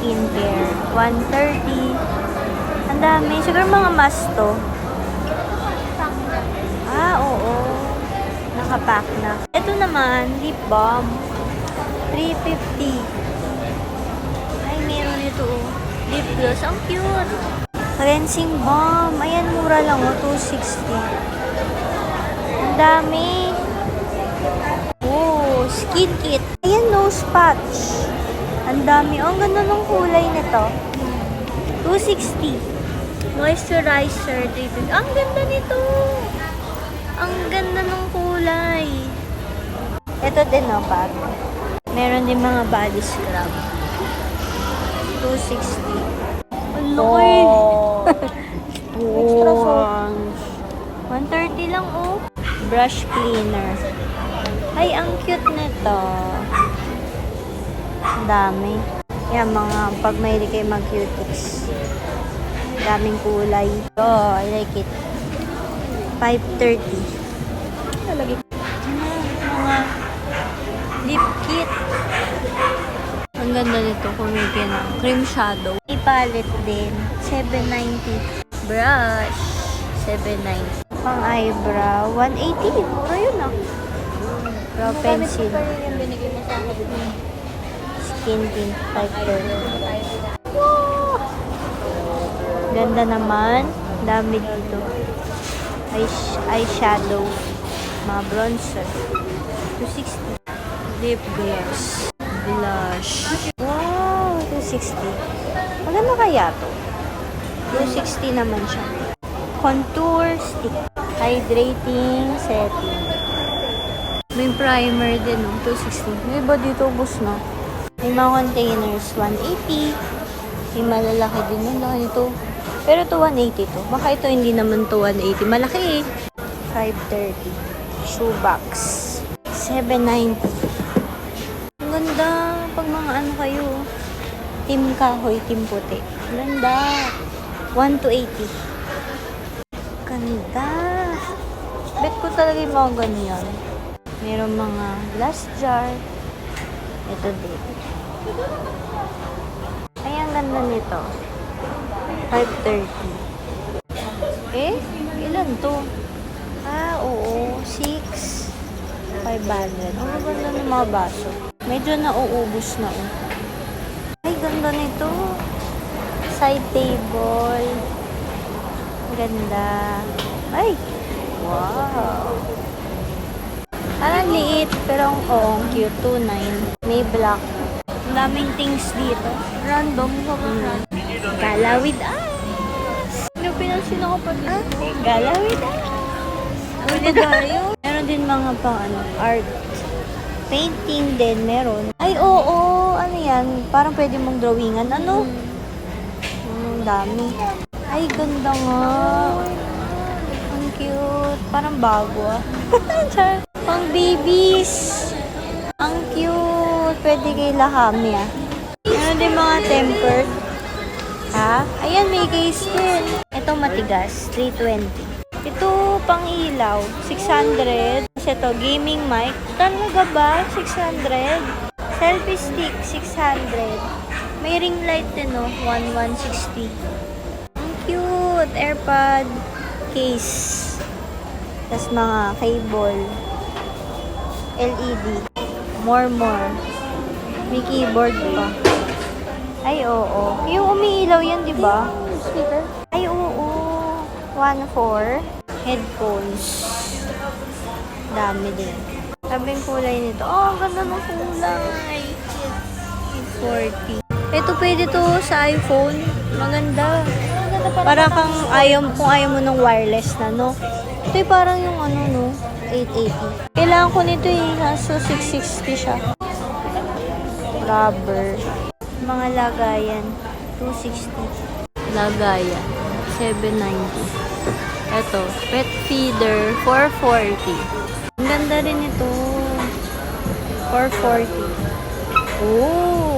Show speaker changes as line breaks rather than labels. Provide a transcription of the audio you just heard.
skincare. 130. Ang dami. Siguro mga mask to. Ah, oo. Nakapack na. Ito naman, lip balm. 350. Ay, meron ito. oh. Lip gloss. Ang cute. Cleansing balm. Ayan, mura lang oh. 260. Ang dami. Oh, skin kit. Ayan, nose patch. Ang dami. Oh, ang ganda ng kulay nito. 260. Moisturizer. 350. Ang ganda nito. Ang ganda ng kulay. Ito din, oh, pag. Meron din mga body scrub. 260. Ang laki. Extra soft. 130 lang, oh. Brush cleaner. Ay, ang cute nito. Dami. Yan, mga pag may kayo mag-cutics. Daming kulay. Oh, I like it. 530. Talagi. Mga lip kit. Ang ganda nito kung may kinang. Cream shadow. May palette din. 790. Brush. 790. Pang eyebrow. 180. Mura yun ah. Brow pencil.
yung binigay mo sa akin.
Skin tint. 530. Wow! Ganda naman. Dami dito. Eye, eyeshadow. Mga bronzer. 260. Lip gloss. Blush. Wow! 260. Maganda kaya to? 260 naman siya. Contour stick. Hydrating setting. May primer din, no? 260. May iba dito, ubos na. May mga containers, 180. May malalaki din yung laki nito. Pero to 180 to. Baka ito hindi naman to 180. Malaki eh. 530. Shoebox. 790. Ang ganda. Pag mga ano kayo. Team kahoy, team puti. Ganda. 1 to 80. Ganda. Bet ko talaga yung mga ganyan. Meron mga glass jar. Ito din. Ay, ang ganda nito. 530. Eh, ilan to? Ah, oo. 6. 500. Ang ganda ng mga baso. Medyo nauubos na oh. Ay, ganda nito. Side table. Ganda. Ay! Wow! Parang liit, pero ang oo, ang cute. 2.9. May black. Ang daming things dito. Random. Sobrang random. Gala with us!
Yung pinansin ako pa
Ah, gala with us! Ano tayo? Meron din mga pang ano, art. Painting din meron. Ay, oo. Ano yan? Parang pwede mong drawingan. Ano? Ang dami. Ay, ganda nga. Ang cute. Parang bago ah. Char. Pang babies. Ang cute. Pwede kay Lahami ah. Meron din mga tempered. Ha? Ayan, may case din. Ito matigas, 320. Ito, pang ilaw, 600. Tapos ito, gaming mic. Talaga ba? 600. Selfie stick, 600. May ring light din, no? 1160. Ang cute. Airpod case. Tapos mga cable. LED. More, more. May keyboard pa. Ay, oo. Yung umiilaw yan, di ba?
Speaker?
Ay, oo. 1.4. Headphones. Dami din. Sabi yung kulay nito. Oh, ang ganda ng kulay. 40. Ito pwede to sa iPhone. Maganda. Para kang ayaw, kung ayaw mo ng wireless na, no? Ito parang yung ano, no? 880. Kailangan ko nito eh. Kaso 660 siya. Rubber. Mga lagayan. 260. Lagayan. 790. Ito. Pet feeder. 440. Ang ganda rin ito. 440. Oh!